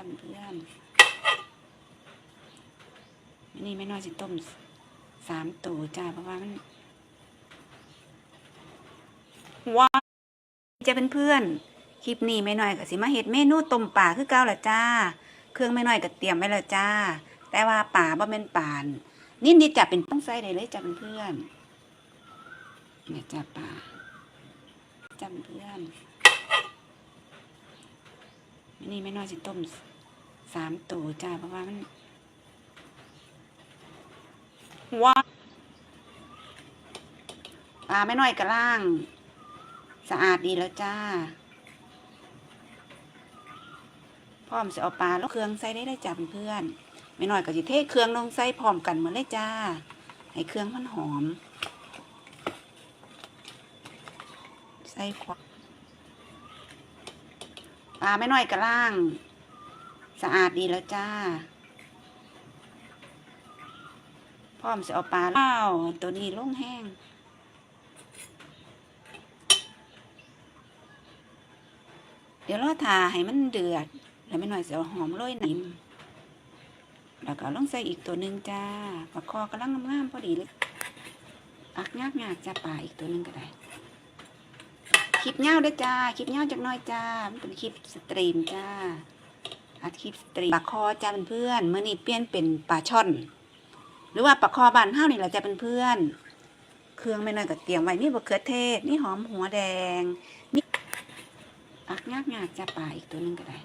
จ้าเพื่อนนี่ไม่น้อยสิต้มสามตัวจ้าเพราะว่ามันว้าจะเป็นเพื่อนคลิปนี้ไม่น้อยก็สิมาเฮ็ดเมนูต้มป่าคือเก่าละจ้า เครื่องไม่น้อยก็เตรียมไว้แล้วจ้า แต่ว่าป่าบ่แม่นป่านนี่นี่จะเป็นต้องใส่ได้เลยจ้าเป็นเพื่อนเนี่ยจ้าป่าจ้าเป็นเพื่อนนี่ไม่น้อยสิต้ม สามตัวจ้าเพราะว่ามันว้าปลาไม่น้อยกระล่าง สะอาดดีแล้วจ้า พร้อมจะเอาปลาแล้วเครื่องใส่ได้ได้จ้าเพื่อนๆไม่น้อยก็สิเทเครื่องลงใส่พร้อมกันเหมือนเลยจ้า ให้เครื่องมันหอม ใส่ควาปลาไม่น้อยกระล่าง สะอาดดีแล้วจ้า พร้อมจะเอาปลาว้าว ตัวนี้ลงแห้ง เดี๋ยวเราทาให้มันเดือด แล้วไม่น้อยจะเอาหอมโรยหนิม แล้วก็เอาลงใส่อีกตัวหนึ่งจ้าปลาคอกำลังงามๆพอดีเลยอักยากยากจะปลาอีกตัวหนึ่งก็ได้คลิปเงาด้วยจ้า คลิปเงาจากน้อยจ้า มันเป็นคลิปสตรีมจ้า อัดคลิปสตรีปลาคอจ้าเป็นเพื่อนเมื่อนี้เปลี่ยนเป็นปลาช่อน หรือว่าปลาคอบานเท่านี่แหละจะเป็นเพื่อนเครื่องไม่น้อยก็เตรียมไว้มีบะเขือเทศนี่หอมหัวแดงนี่อักยากยากจ้าปลาอีกตัวหนึงก็ได้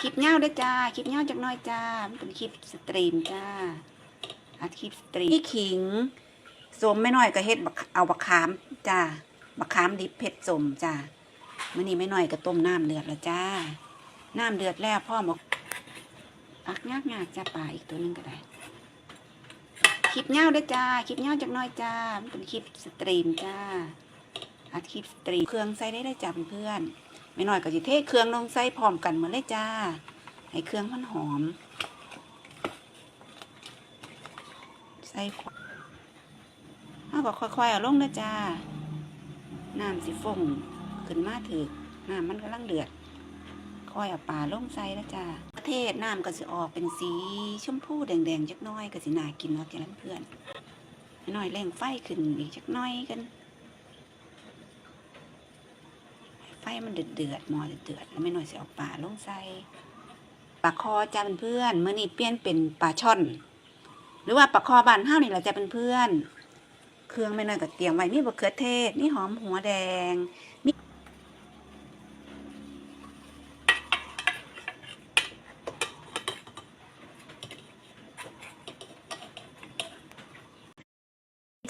คลิปเงาด้วยจ้าคลิปเงาจากน้อยจ้าเป็นคลิปสตรีมจ้าอัดคลิปสตรีมนี่ขิงสวมไม่น้อยก็เฮ็ดเอาบักขามจ้ามะขามดิบเผ็ดสมจ้ามื่อนี้ไม่น้อยก็ต้มน้ำเดือดแล้วจ้า น้ำเดือดแล้วพ่อมาอักยากยากจ้าปลาอีกตัวนึงก็ได้คลิปเงาด้วยจ้าคลิปเงาจากน้อยจ้าเป็นคลิปสตรีมจ้าอัดคลิปสตรีมเครื่องใส่ได้ได้จ้าเพื่อนไม่น้อยก็จะเทเครื่องลงใส่พร้อมกันเหมือนเลยจ้าให้เครื่องมันหอมใส่ควเอาก็ค่อยๆเอาลงนะจ้าน้ำสิฟงขึ้นมาถือน้ำมันกำลังเดือด ค่อยเอาปลาลงใส่แล้วจ้าประเทศน้ำก็สิออกเป็นสีชมพูแดงๆจักน้อยก็สิน่ากินเนาะจ้ะเพื่อนหน่อยแรงไฟขึ้นอีกจักน้อยกันไฟมันเดือดเดือดๆมอเดือดเดือดๆแล้วไม่หน่อยสิเอาปลาลงใส่ปลาคอจ้าเพื่อนเมื่อนี้เปลี่ยนเป็นปลาช่อน หรือว่าปลาคอบานเท่านี่แหละจ้าเพื่อนเครื่องไม่น้อยก็เตรียมไว้มีบะเขือเทศนี่หอมหัวแดงมี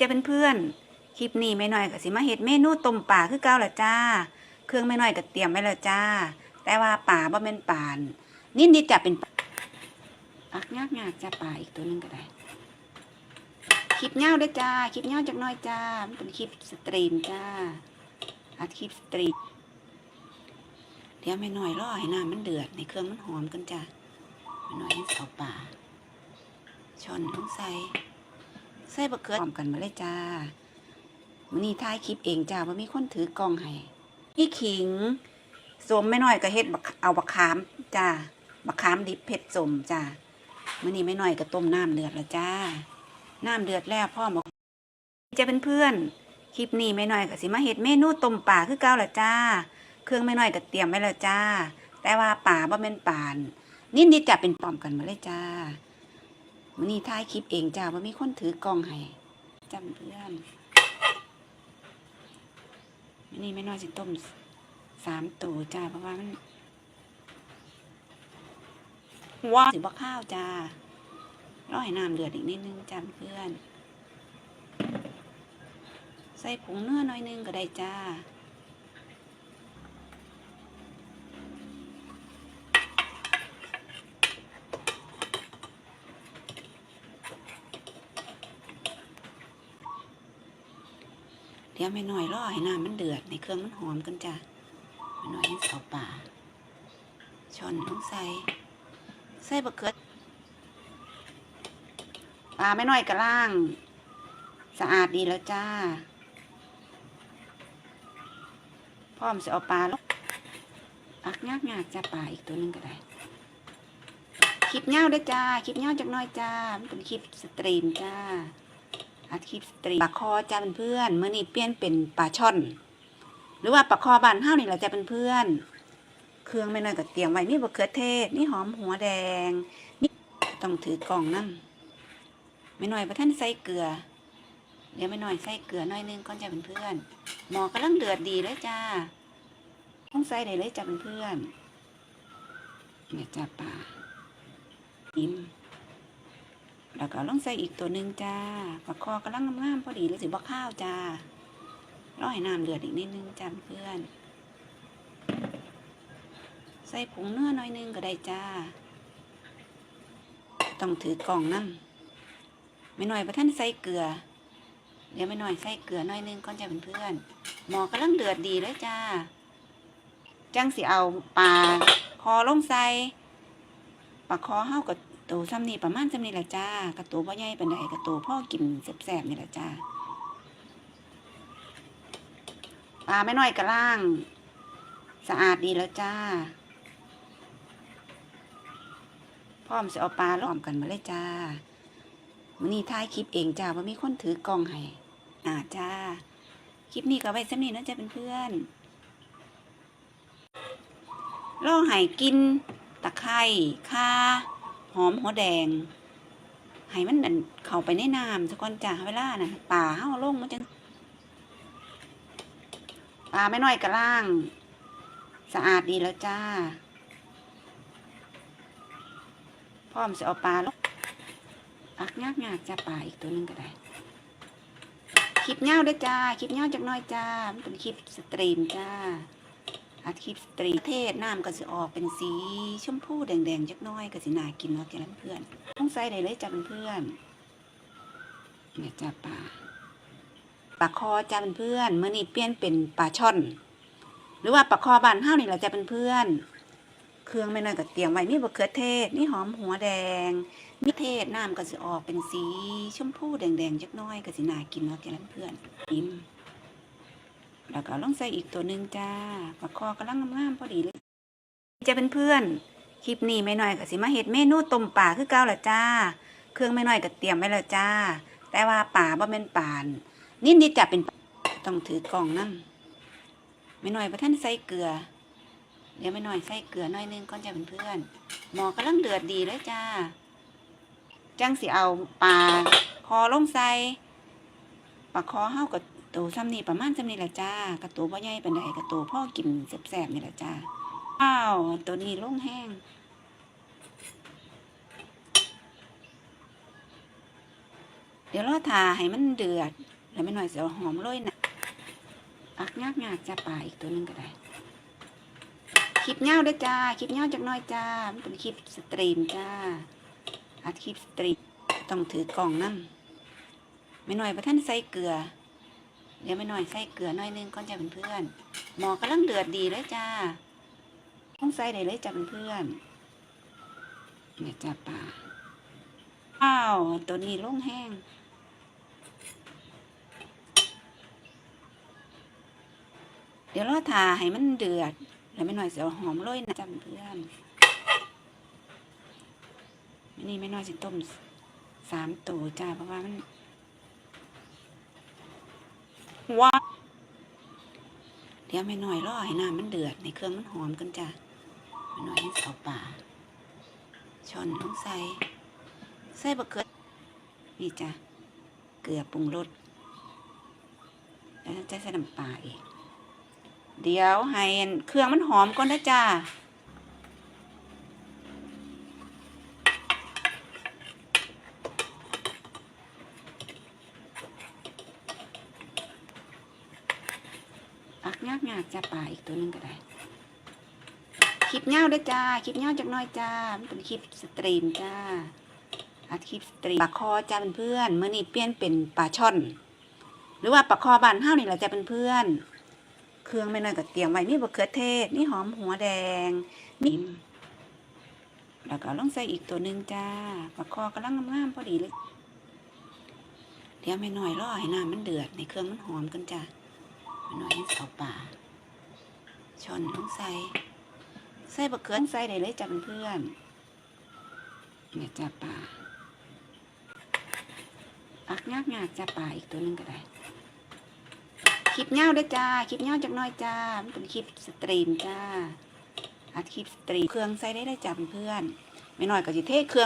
เพื่อนคลิปนี้ไม่น้อยก็สิมาเฮ็ดเมนูต้มป่าคือเก่าละจ้า เครื่องไม่น้อยก็เตรียมไว้แล้วจ้า แต่ว่าป่าบ่แม่นป่านนี่นี่จะเป็นอักยากยากๆจ้าป่าอีกตัวนึงก็ได้ คลิปเงาด้วยจ้า คลิปเงาจากหน้อยจ้า มันเป็นคลิปสตรีมจ้า อัดคลิปสตรีม เดี๋ยวไม่น้อยรอให้น้ำมันเดือดในเครื่องมันหอมกันจ้าไม่น้อยให้เอาป่าช้อนลงใส่ ใส่บะเขือหอมกันมาเลยจ้าวันนี้ท้ายคลิปเองจ้าว่ามีคนถือกล้องให้นี่ขิงสมไม่น้อยก็เฮ็ดเอาบักขามจ้าบักขามดิบเผ็ดสมจ้ามื่อนี้ไม่น้อยก็ต้มน้ำเดือดแล้วจ้า น้ำเดือดแล้วพ่อบอกจะเป็นเพื่อนคลิปนี้ไม่น้อยก็สิมาเฮ็ดเมนูต้มป่าคือเก่าละจ้า เครื่องไม่น้อยก็เตรียมไว้แล้วจ้า แต่ว่าป่าบ่แม่นป่านนิดนิดๆจะเป็นปลอมกันมาเลยจ้า วันนี้ท้ายคลิปเองจ้าว่ามีคนถือกล้องให้จำเพื่อนวันนี้ไม่น้อยสิต้มสามตัวจ้าเพราะว่ามันว้าสิบ่ข้าวจ้ารอให้น้ำเดือดอีกนิดนึงจ้าเพื่อน ใส่ผงเนื้อหน่อยนึงก็ได้จ้า เดี๋ยวไม่น้อยรอให้น้ำมันเดือดในเครื่องมันหอมกันจ้าไม่น้อยให้เอาป่าช้อนลงใส่ใส่บะเขือปลาไม่น้อยกระล่าง สะอาดดีแล้วจ้าพร้อมจะเอาปลาลงอักยากยากจะป่าอีกตัวหนึงก็ได้คลิปเงาด้วยจ้าคลิปเงาจากน้อยจ้ามันเป็นคลิปสตรีมจ้า อัดคลิปสตรีปลาคอจ้าเป็นเพื่อนเมื่อนี้เปลี่ยนเป็นปลาช่อน หรือว่าปลาคอบานเท่านี่แหละจะเป็นเพื่อนเครื่องไม่น้อยก็เตรียมไว้นี่บะเขือเทศ นี่หอมหัวแดง นี่ต้องถือกล่องนั่ไม่น้อยประท่านใส่เกลือ เดี๋ยวไม่น้อยใส่เกลือหน้อยนึงก่อนจะเป็นเพื่อนหมอกำลังเดือดดีเลยจ้าต้องใส่ได้เลยจ้าเป็นเพื่อนเนี่ยจ้าปลาอิ่ม แล้วก็ลองใส่อีกตัวหนึ่งจ้าปลาคอกำลังงามๆพอดีเลยสิบ่ข้าวจ้าร้อให้น้ำเดือดอีกนิดนึงจ้าเพื่อน ใส่ผงเนื้อหน่อยนึงก็ได้จ้า ต้องถือกล่องนั่ไม่หน้อยประท่านใส่เกลือ เดี๋ยวไม่หน้อยใส่เกลือหน่อยนึงก่อนจะเป็นเพื่อนหมอกำลังเดือดดีเลยจ้า จังสิเอาปลาคอลงใส่ปลาคอเฮากับ ตัวซ้ำนี่ประมาณซ้ำนี่แหละจ้ากระตัวพ่อใหญ่เป็นไดกระตัวพ่อกินแสบๆนี่แหละจ้าปลาไม่น้อยกระล่าง สะอาดดีแล้วจ้า พร้อมจะเอาปลาล้อมกันมาเลยจ้าวันนี้ถ่ายคลิปเองจ้าว่ามีคนถือกล้องให้อ่าจ้า คลิปนี้ก็ไว้สำนีนะจ้าเป็นเพื่อนล่อไห้กิน ตะไคร้ข่า หอมหัวแดงให้มันนั่นเข้าไปในน้ำสักก่อนจ้าเวลาน่ะป่าเฮาลงมันจะปลาไม่น้อยกระล่าง สะอาดดีแล้วจ้า พร้อมจะเอาปลาลงอักยากยากจะปลาอีกตัวหนึงก็ได้ คลิปเงาด้วยจ้า คลิปเงาจากน้อยจ้า มันเป็นคลิปสตรีมจ้า อัดคลิปสตรีเทศน้ำก็จะออกเป็นสีชมพูแดงๆจักน้อยก็สิน่ากินเนาะแกนั้นเพื่อนต้องใส่ได้เลยจ้าเป็นเพื่อนเนี่ยจ้าปลาปลาคอจ้าเป็นเพื่อนเมื่อนี้เปลี่ยนเป็นปลาช่อน หรือว่าปลาคอบานเท่านี่แหละจะเป็นเพื่อนเครื่องไม่น้อยก็เตรียมไว้นี่บะเขือเทศนี่หอมหัวแดงนี่เทศน้ำก็จะออกเป็นสีชมพูแดงๆจักน้อยก็สิน่ากินเนาะแกนั้นเพื่อนอิ่ม แล้วก็ลองใส่อีกตัวหนึ่งจ้าปลาคอกำลังงามๆพอดีเลยจะเป็นเพื่อนคลิปนี้ไม่น้อยก็สิมาเฮ็ดเมนูต้มป่าคือเก่าละจ้า เครื่องไม่น้อยก็เตรียมไว้แล้วจ้า แต่ว่าป่าบ่แม่นป่านนิดๆจะเป็นต้องถือกล่องนั่ไม่น้อยประท่านใส่เกลือ เดี๋ยวไม่น้อยใส่เกลือหน่อยนึงก่อนจะเป็นเพื่อนหมอกำลังเดือดดีเลยจ้าจังสิเอาปลาคอลงใส่ปลาคอเฮากับ ตัวซ้ำนี่ประมาณซ้ำนี่แหละจ้ากระตัวพ่อใหญ่เป็นไดกระตัวพ่อกินแซ่บๆนี่ละจ้าอ้าวตัวนี้ลงแห้งเดี๋ยวรอทาให้มันเดือด แล้วไม่น้อยจะเอาหอมโรยนะอักยากยากๆจะปลาอีกตัวหนึงก็ได้ คลิปเงาด้วยจ้า คลิปเงาจากน้อยจ้า มันเป็นคลิปสตรีมจ้า อัดคลิปสตรีม ต้องถือกล่องนั่ไม่น้อยประท่านใส่เกลือ เดี๋ยวไม่น้อยใส่เกลือหน่อยนึงก่อนจะเป็นเพื่อนหมอกำลังเดือดดีเลยจ้าต้องใส่ได้เลยจ้าเป็นเพื่อนเนี่ยจ้าปลาอ้าวตัวนี้ลงแห้งเดี๋ยวรอทาให้มันเดือด แล้วไม่น้อยจะเอาหอมโรยนะจ้าเป็นเพื่อนนี่ไม่น้อยจะต้มสามตัวจ้าเพราะว่ามัน ว้าเดี๋ยวไม่น้อยรอให้น้ำมันเดือดในเครื่องมันหอมกันจ้าไม่น้อยให้เอาป่าช้อนต้องใส่ ใส่บะเขือนี่จ้ะเกลือปรุงรสแล้วจะใส่น้ำปลาอีก เดี๋ยวให้เครื่องมันหอมก่อนนะจ้า ยากยากจะปลาอีกตัวหนึงก็ได้คลิปเงาด้วยจ้าคลิปเงาจากน้อยจ้ามันเป็นคลิปสตรีมจ้าอัดคลิปสตรีมปลาคอจ้าเป็นเพื่อนเมื่อนี้เปลี่ยนเป็นปลาช่อน หรือว่าปลาคอบานเท่านี่แหละจะเป็นเพื่อนเครื่องไม่น้อยก็เตรียมไว้นี่บะเขือเทศนี่หอมหัวแดงนี่แล้วก็ลองใส่อีกตัวหนึ่งจ้าปลาคอกำลังงามๆพอดีเลย เดี๋ยวไม่น้อยรอให้น้ำมันเดือดในเครื่องมันหอมกันจ้า ไม่น้อยให้เอาปลาช้อนลงใส่ใส่บะเขือใส่ได้เลยจ้ะเพื่อนเนี่ยจ้าป่าอักงากงากจ้าป่าอีกตัวหนึงก็ได้คลิปเงาได้จ้าคลิปเงาจักน้อยจ้ามันเป็นคลิปสตรีมจ้าอัดคลิปสตรีมเครื่องใส่ได้ได้จ้าเพื่อนไม่น้อยก็จะเทเครื่อง